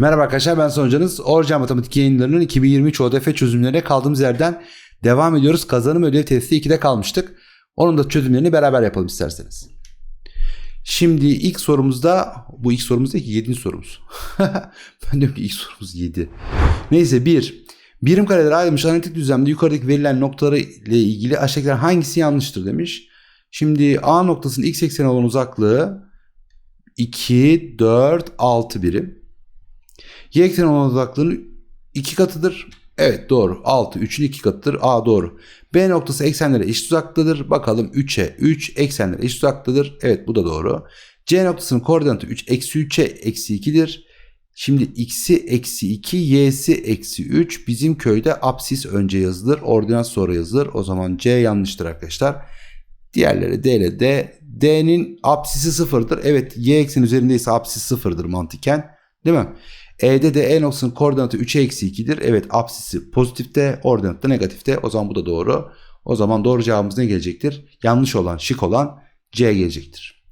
Merhaba arkadaşlar ben Son Hocanız. Orca Matematik yayınlarının 2023 ODF çözümlerine kaldığımız yerden devam ediyoruz. Kazanım ödev testi 2'de kalmıştık. Onun da çözümlerini beraber yapalım isterseniz. Şimdi ilk sorumuzda bu ilk sorumuz değil ki 7. sorumuz. ben diyorum ki ilk sorumuz 7. Neyse 1. Birim kareler ayrılmış analitik düzlemde yukarıdaki verilen noktaları ile ilgili aşağıdakiler hangisi yanlıştır demiş. Şimdi A noktasının x ekseni olan uzaklığı 2, 4, 6 birim. Y ekseni olan uzaklığının 2 katıdır. Evet doğru. 6 3'ün 2 katıdır. A doğru. B noktası eksenlere eşit uzaklıdır. Bakalım 3'e 3 eksenlere eşit uzaklıdır. Evet bu da doğru. C noktasının koordinatı 3 eksi 3'e eksi 2'dir. Şimdi x'i eksi 2 y'si eksi 3 bizim köyde apsis önce yazılır. Ordinat sonra yazılır. O zaman C yanlıştır arkadaşlar. Diğerleri D ile D. D'nin apsisi sıfırdır. Evet y eksen üzerindeyse apsis sıfırdır mantıken. Değil mi? E'de de E noktasının koordinatı 3'e eksi 2'dir. Evet apsisi pozitifte, ordinatı da negatifte. O zaman bu da doğru. O zaman doğru cevabımız ne gelecektir? Yanlış olan, şık olan C gelecektir.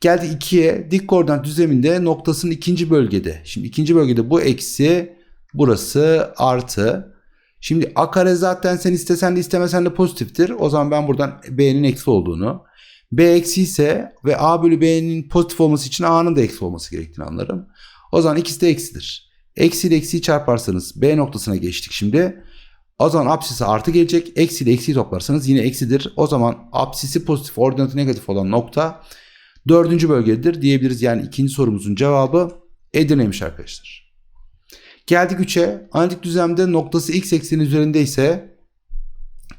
Geldi 2'ye dik koordinat düzleminde noktasının ikinci bölgede. Şimdi ikinci bölgede bu eksi, burası artı. Şimdi a kare zaten sen istesen de istemesen de pozitiftir. O zaman ben buradan b'nin eksi olduğunu. b eksi ise ve a bölü b'nin pozitif olması için a'nın da eksi olması gerektiğini anlarım. O zaman ikisi de eksidir. Eksi ile eksiyi çarparsanız B noktasına geçtik şimdi. O zaman apsisi artı gelecek. Eksi ile eksiyi toplarsanız yine eksidir. O zaman apsisi pozitif, ordinatı negatif olan nokta dördüncü bölgedir diyebiliriz. Yani ikinci sorumuzun cevabı Edirne'ymiş arkadaşlar. Geldik 3'e. Analitik düzlemde noktası x ekseni üzerinde ise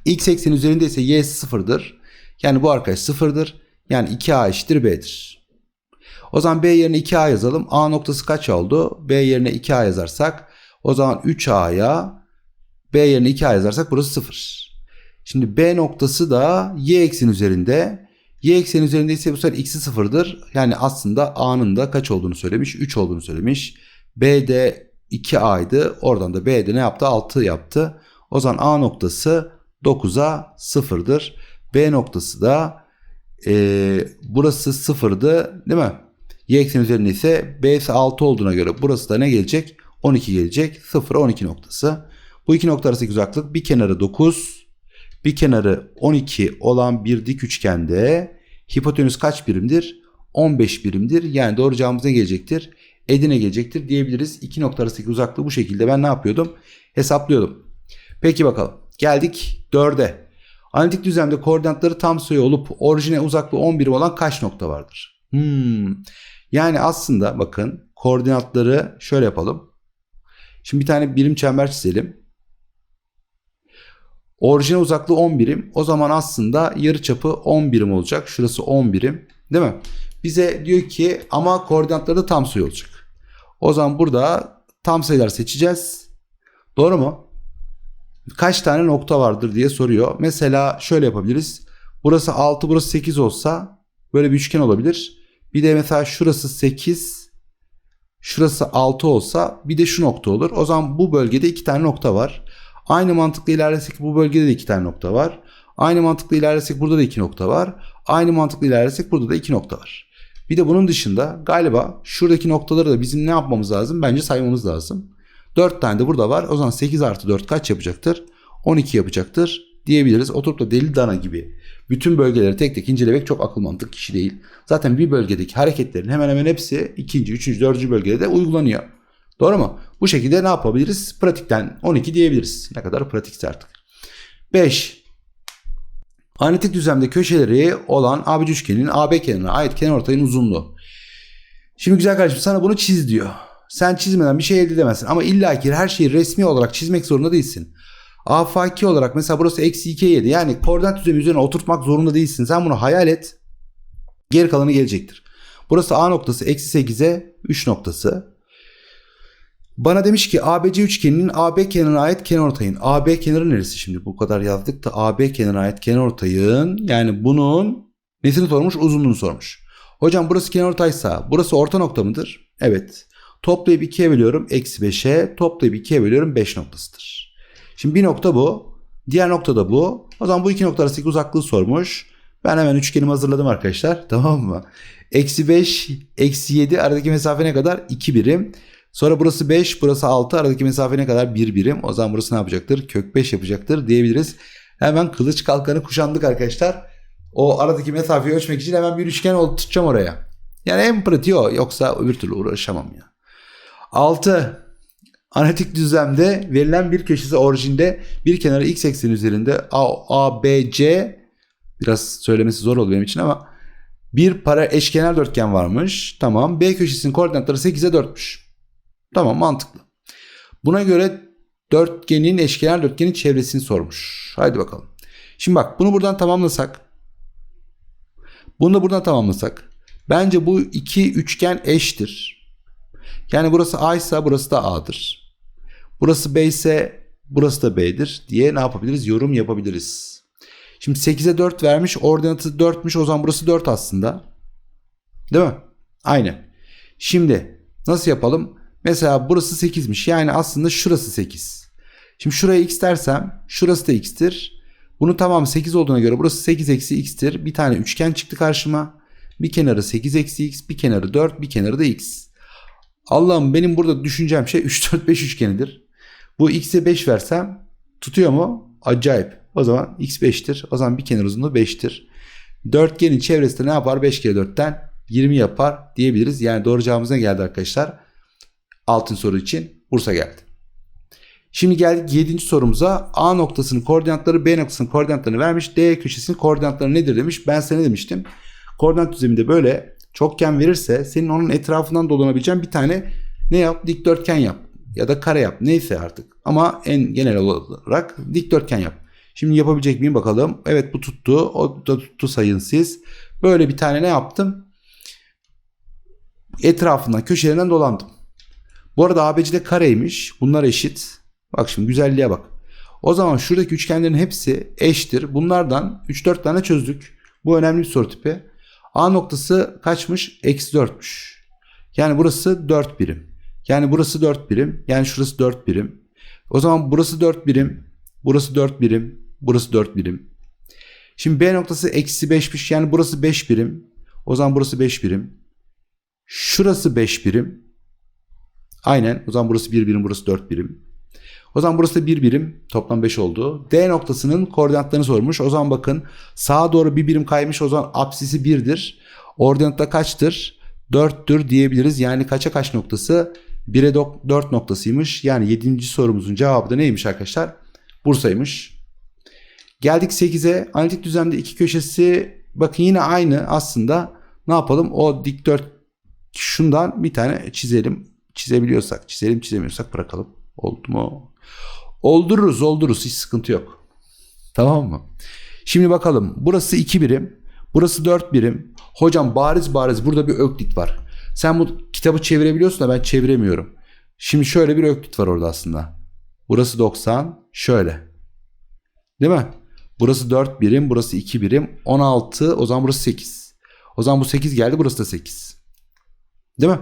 x ekseni üzerinde ise y sıfırdır. Yani bu arkadaş sıfırdır. Yani 2a eşittir b'dir. O zaman B yerine 2A yazalım. A noktası kaç oldu? B yerine 2A yazarsak o zaman 3A'ya B yerine 2A yazarsak burası 0. Şimdi B noktası da Y eksen üzerinde. Y eksen üzerinde ise bu sefer x'i sıfırdır. Yani aslında A'nın da kaç olduğunu söylemiş? 3 olduğunu söylemiş. B'de 2A'ydı. Oradan da B'de ne yaptı? 6 yaptı. O zaman A noktası 9'a 0'dır. B noktası da e, burası 0'dı değil mi? Y ekseni üzerinde ise B'si 6 olduğuna göre burası da ne gelecek? 12 gelecek. 0 12 noktası. Bu iki nokta arasındaki uzaklık bir kenarı 9, bir kenarı 12 olan bir dik üçgende hipotenüs kaç birimdir? 15 birimdir. Yani doğru cevabımız ne gelecektir? Edirne gelecektir diyebiliriz. İki nokta arasındaki uzaklığı bu şekilde ben ne yapıyordum? Hesaplıyordum. Peki bakalım. Geldik 4'e. Analitik düzlemde koordinatları tam sayı olup orijine uzaklığı 10 birim olan kaç nokta vardır? Hmm. Yani aslında bakın koordinatları şöyle yapalım. Şimdi bir tane birim çember çizelim. Orijine uzaklığı 10 birim. O zaman aslında yarı çapı 10 birim olacak. Şurası 10 birim. Değil mi? Bize diyor ki ama koordinatları da tam sayı olacak. O zaman burada tam sayılar seçeceğiz. Doğru mu? Kaç tane nokta vardır diye soruyor. Mesela şöyle yapabiliriz. Burası 6, burası 8 olsa böyle bir üçgen olabilir. Bir de mesela şurası 8, şurası 6 olsa bir de şu nokta olur. O zaman bu bölgede iki tane nokta var. Aynı mantıkla ilerlesek bu bölgede de iki tane nokta var. Aynı mantıkla ilerlesek burada da iki nokta var. Aynı mantıkla ilerlesek burada da iki nokta var. Bir de bunun dışında galiba şuradaki noktaları da bizim ne yapmamız lazım? Bence saymamız lazım. 4 tane de burada var. O zaman 8 artı 4 kaç yapacaktır? 12 yapacaktır diyebiliriz. Oturup da deli dana gibi bütün bölgeleri tek tek incelemek çok akıl mantık kişi değil. Zaten bir bölgedeki hareketlerin hemen hemen hepsi ikinci, üçüncü, dördüncü bölgede de uygulanıyor. Doğru mu? Bu şekilde ne yapabiliriz? Pratikten 12 diyebiliriz. Ne kadar pratikse artık. 5. Analitik düzlemde köşeleri olan ABC üçgeninin AB kenarına ait kenarortayın uzunluğu. Şimdi güzel kardeşim sana bunu çiz diyor. Sen çizmeden bir şey elde edemezsin. Ama illaki her şeyi resmi olarak çizmek zorunda değilsin. Afaki olarak mesela burası eksi 2'ye 7. Yani koordinat düzlemi üzerine oturtmak zorunda değilsin. Sen bunu hayal et. Geri kalanı gelecektir. Burası A noktası eksi 8'e 3 noktası. Bana demiş ki ABC üçgeninin AB kenarına ait kenarortayın. AB kenarı neresi şimdi? Bu kadar yazdık da AB kenarına ait kenarortayın. Yani bunun nesini sormuş? Uzunluğunu sormuş. Hocam burası kenarortaysa burası orta nokta mıdır? Evet. Toplayıp 2'ye bölüyorum. Eksi 5'e. Toplayıp 2'ye bölüyorum. 5 noktasıdır. Şimdi bir nokta bu. Diğer nokta da bu. O zaman bu iki nokta arasındaki uzaklığı sormuş. Ben hemen üçgenimi hazırladım arkadaşlar. Tamam mı? Eksi 5, eksi 7 aradaki mesafe ne kadar? 2 birim. Sonra burası 5, burası 6. Aradaki mesafe ne kadar? 1 birim. O zaman burası ne yapacaktır? Kök 5 yapacaktır diyebiliriz. Hemen kılıç kalkanı kuşandık arkadaşlar. O aradaki mesafeyi ölçmek için hemen bir üçgen oldu tutacağım oraya. Yani en pratiği o. Yoksa öbür türlü uğraşamam ya. 6. Analitik düzlemde verilen bir köşesi orijinde bir kenarı x ekseni üzerinde A, A, B, C biraz söylemesi zor oldu benim için ama bir para eşkenar dörtgen varmış. Tamam. B köşesinin koordinatları 8'e 4'müş. Tamam mantıklı. Buna göre dörtgenin eşkenar dörtgenin çevresini sormuş. Haydi bakalım. Şimdi bak bunu buradan tamamlasak. Bunu da buradan tamamlasak. Bence bu iki üçgen eştir. Yani burası A ise burası da A'dır. Burası B ise burası da B'dir diye ne yapabiliriz? Yorum yapabiliriz. Şimdi 8'e 4 vermiş. Ordinatı 4'müş. O zaman burası 4 aslında. Değil mi? Aynen. Şimdi nasıl yapalım? Mesela burası 8'miş. Yani aslında şurası 8. Şimdi şuraya x dersem şurası da x'tir. Bunu tamam 8 olduğuna göre burası 8 eksi x'tir. Bir tane üçgen çıktı karşıma. Bir kenarı 8 eksi x, bir kenarı 4, bir kenarı da x. Allah'ım benim burada düşüneceğim şey 3, 4, 5 üçgenidir. Bu x'e 5 versem tutuyor mu? Acayip. O zaman x 5'tir. O zaman bir kenar uzunluğu 5'tir. Dörtgenin çevresi de ne yapar? 5 kere 4'ten 20 yapar diyebiliriz. Yani doğru cevabımız ne geldi arkadaşlar? Altın soru için Bursa geldi. Şimdi geldik 7. sorumuza. A noktasının koordinatları B noktasının koordinatlarını vermiş. D köşesinin koordinatları nedir demiş. Ben sana ne demiştim? Koordinat düzleminde böyle çokgen verirse senin onun etrafından dolanabileceğin bir tane ne yap? Dikdörtgen yap. Ya da kare yap. Neyse artık. Ama en genel olarak dikdörtgen yap. Şimdi yapabilecek miyim bakalım. Evet bu tuttu. O da tuttu sayın siz. Böyle bir tane ne yaptım? Etrafından köşelerinden dolandım. Bu arada ABC'de kareymiş. Bunlar eşit. Bak şimdi güzelliğe bak. O zaman şuradaki üçgenlerin hepsi eşittir. Bunlardan 3-4 tane çözdük. Bu önemli bir soru tipi. A noktası kaçmış? Eksi 4'müş. Yani burası 4 birim. Yani burası 4 birim. Yani şurası 4 birim. O zaman burası 4 birim. Burası 4 birim. Burası 4 birim. Şimdi B noktası eksi 5'miş. Yani burası 5 birim. O zaman burası 5 birim. Şurası 5 birim. Aynen. O zaman burası 1 birim. Burası 4 birim. O zaman burası da 1 birim. Toplam 5 oldu. D noktasının koordinatlarını sormuş. O zaman bakın sağa doğru bir birim kaymış. O zaman apsisi 1'dir. Ordinatta kaçtır? 4'tür diyebiliriz. Yani kaça kaç noktası? 1'e 4 noktasıymış. Yani 7. sorumuzun cevabı da neymiş arkadaşlar? Bursa'ymış. Geldik 8'e. Analitik düzlemde iki köşesi bakın yine aynı aslında. Ne yapalım? O dikdört şundan bir tane çizelim. Çizebiliyorsak çizelim çizemiyorsak bırakalım. Oldu mu? Oldururuz oldururuz hiç sıkıntı yok. Tamam mı? Şimdi bakalım. Burası 2 birim. Burası 4 birim. Hocam bariz bariz burada bir öklit var. Sen bu kitabı çevirebiliyorsun da ben çeviremiyorum. Şimdi şöyle bir öklit var orada aslında. Burası 90. Şöyle. Değil mi? Burası 4 birim. Burası 2 birim. 16. O zaman burası 8. O zaman bu 8 geldi. Burası da 8. Değil mi?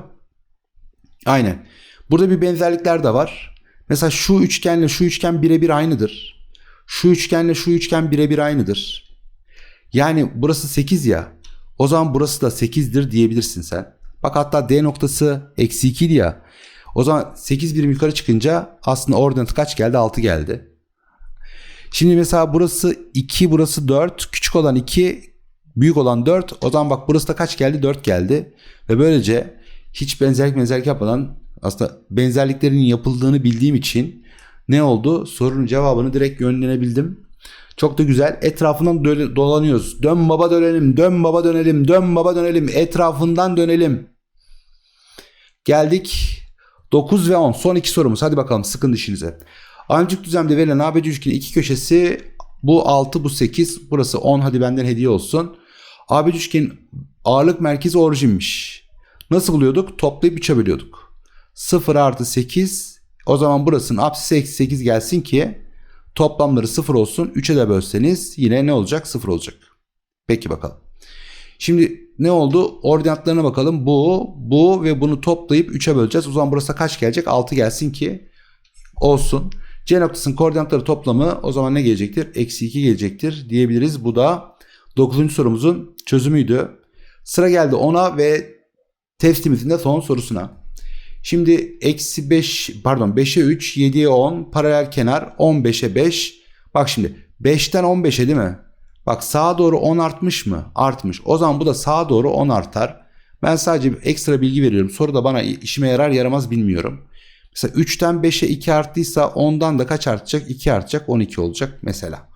Aynen. Burada bir benzerlikler de var. Mesela şu üçgenle şu üçgen birebir aynıdır. Şu üçgenle şu üçgen birebir aynıdır. Yani burası 8 ya. O zaman burası da 8'dir diyebilirsin sen. Bak hatta D noktası eksi 2 ya. O zaman 8 birim yukarı çıkınca aslında ordinat kaç geldi? 6 geldi. Şimdi mesela burası 2 burası 4. Küçük olan 2 büyük olan 4. O zaman bak burası da kaç geldi? 4 geldi. Ve böylece hiç benzerlik benzerlik yapmadan aslında benzerliklerin yapıldığını bildiğim için ne oldu? Sorunun cevabını direkt yönlenebildim. Çok da güzel. Etrafından dolanıyoruz. Dön baba dönelim, dön baba dönelim, dön baba dönelim. Etrafından dönelim. Geldik 9 ve 10. Son iki sorumuz. Hadi bakalım sıkın dişinize. Ancak düzlemde verilen ABC üçgenin iki köşesi bu 6 bu 8 burası 10 hadi benden hediye olsun. ABC üçgenin ağırlık merkezi orijinmiş. Nasıl buluyorduk? Toplayıp 3'e bölüyorduk. 0 artı 8 o zaman burasının apsisi eksi 8 gelsin ki toplamları 0 olsun. 3'e de bölseniz yine ne olacak? 0 olacak. Peki bakalım. Şimdi ne oldu? Ordinatlarına bakalım. Bu, bu ve bunu toplayıp 3'e böleceğiz. O zaman burası kaç gelecek? 6 gelsin ki olsun. C noktasının koordinatları toplamı o zaman ne gelecektir? Eksi 2 gelecektir diyebiliriz. Bu da 9. sorumuzun çözümüydü. Sıra geldi 10'a ve testimizin de son sorusuna. Şimdi eksi 5 pardon 5'e 3 7'ye 10 paralel kenar 15'e 5. Bak şimdi 5'ten 15'e değil mi? Bak sağa doğru 10 artmış mı? Artmış. O zaman bu da sağa doğru 10 artar. Ben sadece bir ekstra bilgi veriyorum. Soruda bana işime yarar yaramaz bilmiyorum. Mesela 3'ten 5'e 2 arttıysa 10'dan da kaç artacak? 2 artacak 12 olacak mesela.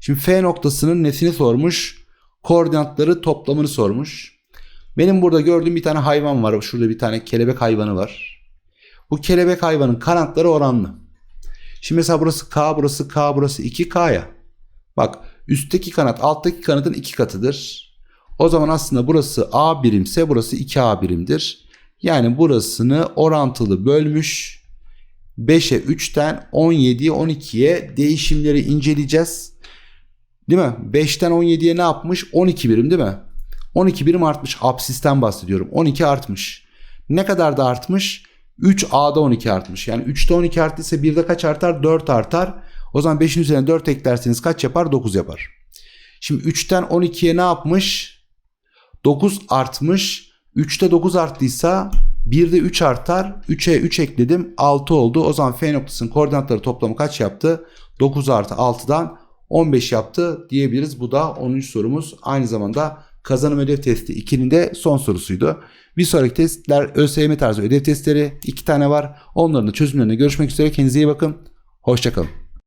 Şimdi F noktasının nesini sormuş? Koordinatları toplamını sormuş. Benim burada gördüğüm bir tane hayvan var. Şurada bir tane kelebek hayvanı var. Bu kelebek hayvanın kanatları oranlı. Şimdi mesela burası K, burası K, burası 2K ya. Bak üstteki kanat alttaki kanadın iki katıdır. O zaman aslında burası A birimse burası 2A birimdir. Yani burasını orantılı bölmüş. 5'e 3'ten 17'ye 12'ye değişimleri inceleyeceğiz. Değil mi? 5'ten 17'ye ne yapmış? 12 birim değil mi? 12 birim artmış. Absisten bahsediyorum. 12 artmış. Ne kadar da artmış? 3A'da 12 artmış. Yani 3'te 12 arttıysa 1'de kaç artar? 4 artar. O zaman 5'in üzerine 4 eklerseniz kaç yapar? 9 yapar. Şimdi 3'ten 12'ye ne yapmış? 9 artmış. 3'te 9 arttıysa 1'de 3 artar. 3'e 3 ekledim. 6 oldu. O zaman F noktasının koordinatları toplamı kaç yaptı? 9 artı 6'dan 15 yaptı diyebiliriz. Bu da 10. sorumuz. Aynı zamanda kazanım ödev testi 2'nin de son sorusuydu. Bir sonraki testler ÖSYM tarzı ödev testleri 2 tane var. Onların da çözümlerine görüşmek üzere. Kendinize iyi bakın. Hoşçakalın.